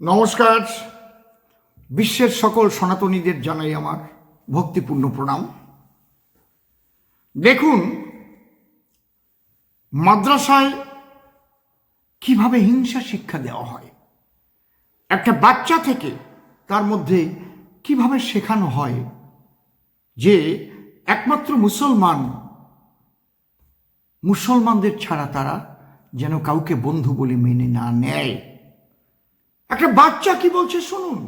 নমস্কার। বিশ্বের সকল সনাতনীদের জানাই আমার ভক্তিপূর্ণ প্রণাম। দেখুন, মাদ্রাসায় কীভাবে হিংসা শিক্ষা দেওয়া হয়, একটা বাচ্চা থেকে তার মধ্যে কীভাবে শেখানো হয় যে একমাত্র মুসলমান, মুসলমানদের ছাড়া তারা যেন কাউকে বন্ধু বলে মেনে না নেয়। একটা বাচ্চা কি বলছে শুনুন।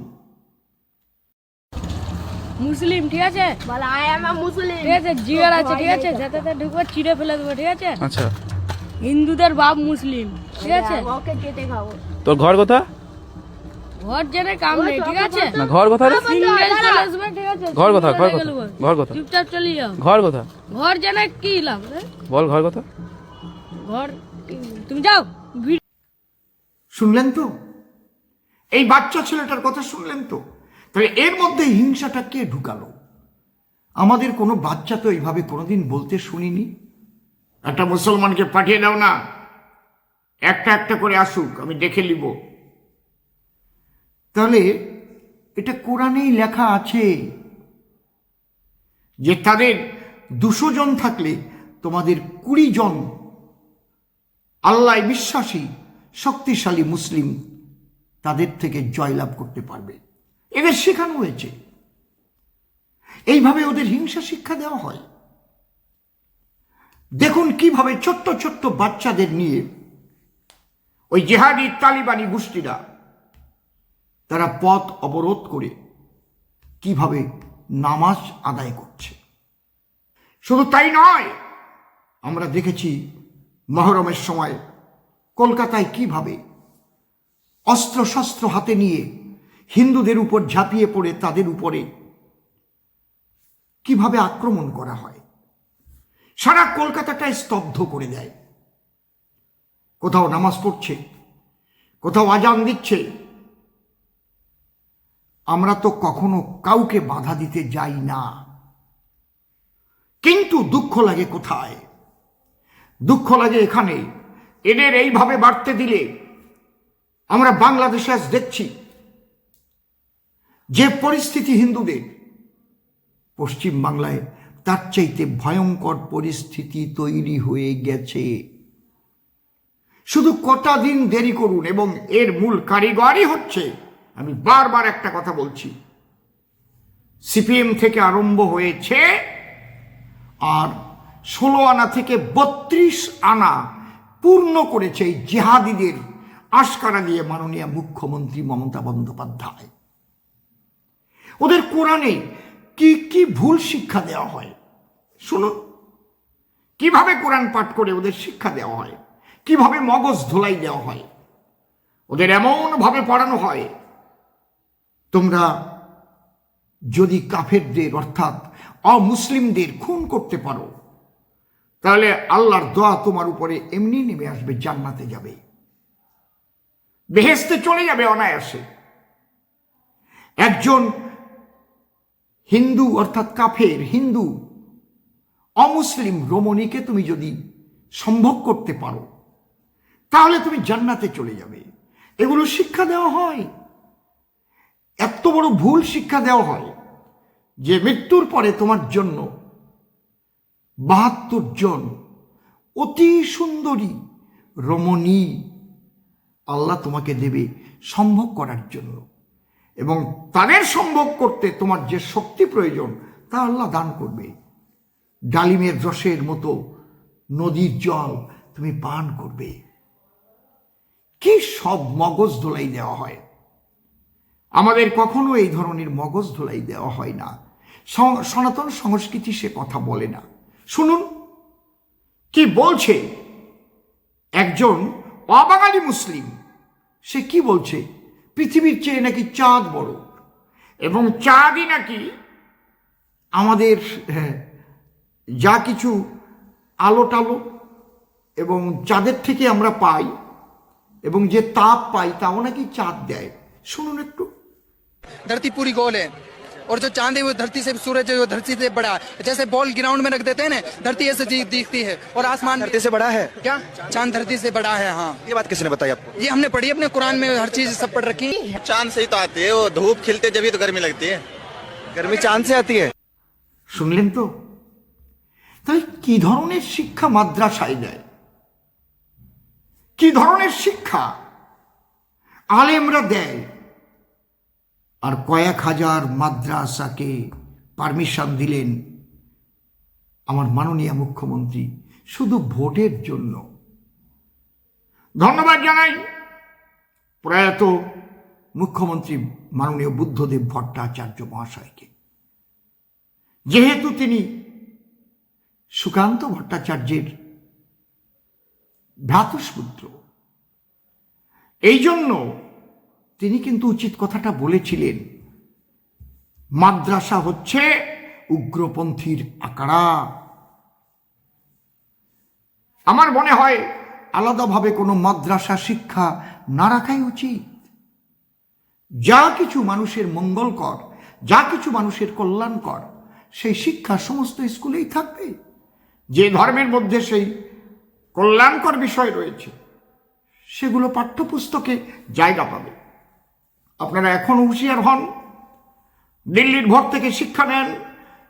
মুসলিম ঠিক আছে? বলে আই এম আ মুসলিম ঠিক আছে জিগার আছে ঠিক আছে? যাতে ঢুকবো চিড়ে ফেলে দেবো ঠিক আছে? আচ্ছা। হিন্দুদের বাপ মুসলিম ঠিক আছে? ওকে কেটে খাব। তোর ঘর কোথা ঘর জেনে কাম নেই ঠিক আছে? না ঘর কোথা রে? সিঙ্গেল চলে আসবে ঠিক আছে ঘর কোথা ঘর কোথা ঘর কোথা চুপচাপ চলে যাও। ঘর কোথা ঘর জেনে কি লাভ রে? বল ঘর কোথা ঘর তুমি যাও শুনলেন তো? এই বাচ্চা ছেলেটার কথা শুনলেন তো? তাহলে এর মধ্যে হিংসাটা কে ঢুকালো? আমাদের কোনো বাচ্চা তো এইভাবে কোনোদিন বলতে শুনিনি। একটা মুসলমানকে পাঠিয়ে দাও না। একটা একটা করে আসুক, আমি দেখে নিব। তাহলে এটা কোরআনেই লেখা আছে যে তাদের দুশো জন থাকলে তোমাদের কুড়ি জন আল্লাহ বিশ্বাসী, শক্তিশালী মুসলিম তাদের থেকে জয়লাভ করতে পারবে। এদের শেখানো হয়েছে। এইভাবে ওদের হিংসা শিক্ষা দেওয়া হয়। দেখুন কীভাবে ছোট্ট ছোট্ট বাচ্চাদের নিয়ে ওই জেহাদি তালিবানি গোষ্ঠীরা তারা পথ অবরোধ করে কীভাবে নামাজ আদায় করছে। শুধু তাই নয়, আমরা দেখেছি মহরমের সময় কলকাতায় কীভাবে অস্ত্র শস্ত্র হাতে নিয়ে হিন্দুদের উপর ঝাঁপিয়ে পড়ে তাদের উপরে। কীভাবে আক্রমণ করা হয়? সারা কলকাতাটায় স্তব্ধ করে দেয়। কোথাও নামাজ পড়ছে, কোথাও আজান দিচ্ছে। আমরা তো কখনো কাউকে বাধা দিতে যাই না। কিন্তু দুঃখ লাগে কোথায়? দুঃখ লাগে এখানে। এদের এইভাবে বাড়তে দিলে আমরা বাংলাদেশে আজ দেখছি যে পরিস্থিতি হিন্দুদের পশ্চিম বাংলায়, তার চাইতে ভয়ঙ্কর পরিস্থিতি তৈরি হয়ে গেছে। শুধু কটা দিন দেরি করুন এবং এর মূল কারিগরই হচ্ছে, আমি বারবার একটা কথা বলছি, সিপিএম থেকে আরম্ভ হয়েছে আর ষোলো আনা থেকে বত্রিশ আনা পূর্ণ করেছে এই জেহাদিদের আশকারা দিয়ে মাননীয় মুখ্যমন্ত্রী মমতা বন্দ্যোপাধ্যায়। ওদের কোরআনে কি কি ভুল শিক্ষা দেওয়া হয়? শুনুন। কীভাবে কোরআন পাঠ করে ওদের শিক্ষা দেওয়া হয়? কীভাবে মগজ ধোলাই দেওয়া হয়? ওদের এমনভাবে পড়ানো হয়, তোমরা যদি কাফেরদের অর্থাৎ অমুসলিমদের খুন করতে পারো, তাহলে আল্লাহর দোয়া তোমার উপরে এমনি নেমে আসবে, জান্নাতে যাবে। বেহেস্তে চলে যাবে অনায়াসে। একজন হিন্দু, অর্থাৎ কাফের হিন্দু, অমুসলিম রমণীকে তুমি যদি সম্ভব করতে পারো, তাহলে তুমি জান্নাতে চলে যাবে। এগুলো শিক্ষা দেওয়া হয়। এত বড় ভুল শিক্ষা দেওয়া হয় যে মৃত্যুর পরে তোমার জন্য বাহাত্তর জন অতি সুন্দরী রমণী আল্লাহ তোমাকে দেবে সম্ভব করার জন্য। এবং তাদের সম্ভব করতে তোমার যে শক্তি প্রয়োজন, তা আল্লাহ দান করবে। ডালিমের রসের মতো নদীর জল তুমি পান করবে। কি সব মগজ ধোলাই দেওয়া হয়? আমাদের কখনো এই ধরনের মগজ ধোলাই দেওয়া হয় না। সনাতন সংস্কৃতি সে কথা বলে না। শুনুন, কি বলছে একজন অবাঙালি মুসলিম। সে কি বলছে? পৃথিবীর চেয়ে নাকি চাঁদ বড়। এবং চাঁদই নাকি আমাদের হ্যাঁ, যা কিছু আলো টালো এবং চাঁদের থেকে আমরা পাই এবং যে তাপ পাই, তাও নাকি চাঁদ দেয়। শুনুন একটু। ধরতি পুরী গোলে। और जो चांद है वो धरती से सूरज है वो धरती से बड़ा है जैसे बॉल ग्राउंड में रख देते हैं ना धरती ऐसे दी- दिखती है और आसमान धरती से बड़ा है क्या चांद धरती से बड़ा है हाँ ये बात किसने बताई आपको ये हमने पढ़ी अपने कुरान में हर चीज सब पढ़ रखी चांद से ही तो आती है वो धूप खिलते जब ही तो गर्मी लगती है गर्मी चांद से आती है শুনলেন তো তাহলে কি ধরনের শিক্ষা মাদ্রাসায় দেয় কি ধরনের শিক্ষা আলেমরা দেয় আর কয়েক হাজার মাদ্রাসাকে পারমিশন দিলেন আমার মাননীয় মুখ্যমন্ত্রী শুধু ভোটের জন্য। ধন্যবাদ জানাই প্রয়াত মুখ্যমন্ত্রী মাননীয় বুদ্ধদেব ভট্টাচার্য মহাশয়কে। যেহেতু তিনি সুকান্ত ভট্টাচার্যের ভ্রাতুষ্পুত্র এই জন্য তিনি কিন্তু উচিত কথাটা বলেছিলেন। মাদ্রাসা হচ্ছে উগ্রপন্থীর আকাড়া আমার মনে হয় আলাদাভাবে কোনো মাদ্রাসা শিক্ষা না রাখাই উচিত। যা কিছু মানুষের মঙ্গলকর, যা কিছু মানুষের কল্যাণকর, সেই শিক্ষা সমস্ত স্কুলেই থাকবে। যে ধর্মের মধ্যে সেই কল্যাণকর বিষয় রয়েছে, সেগুলো পাঠ্যপুস্তকে জায়গা পাবে। আপনারা এখন হুঁশিয়ার হন। দিল্লির ভোট থেকে শিক্ষা নেন।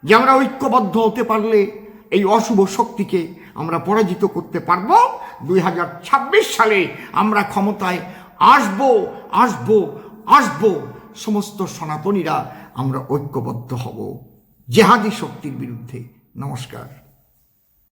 যে আমরা ঐক্যবদ্ধ হতে পারলে এই অশুভ শক্তিকে আমরা পরাজিত করতে পারব। দুই সালে আমরা ক্ষমতায় আসব আসব আসব। সমস্ত সনাতনীরা আমরা ঐক্যবদ্ধ হব। জেহাদি শক্তির বিরুদ্ধে নমস্কার।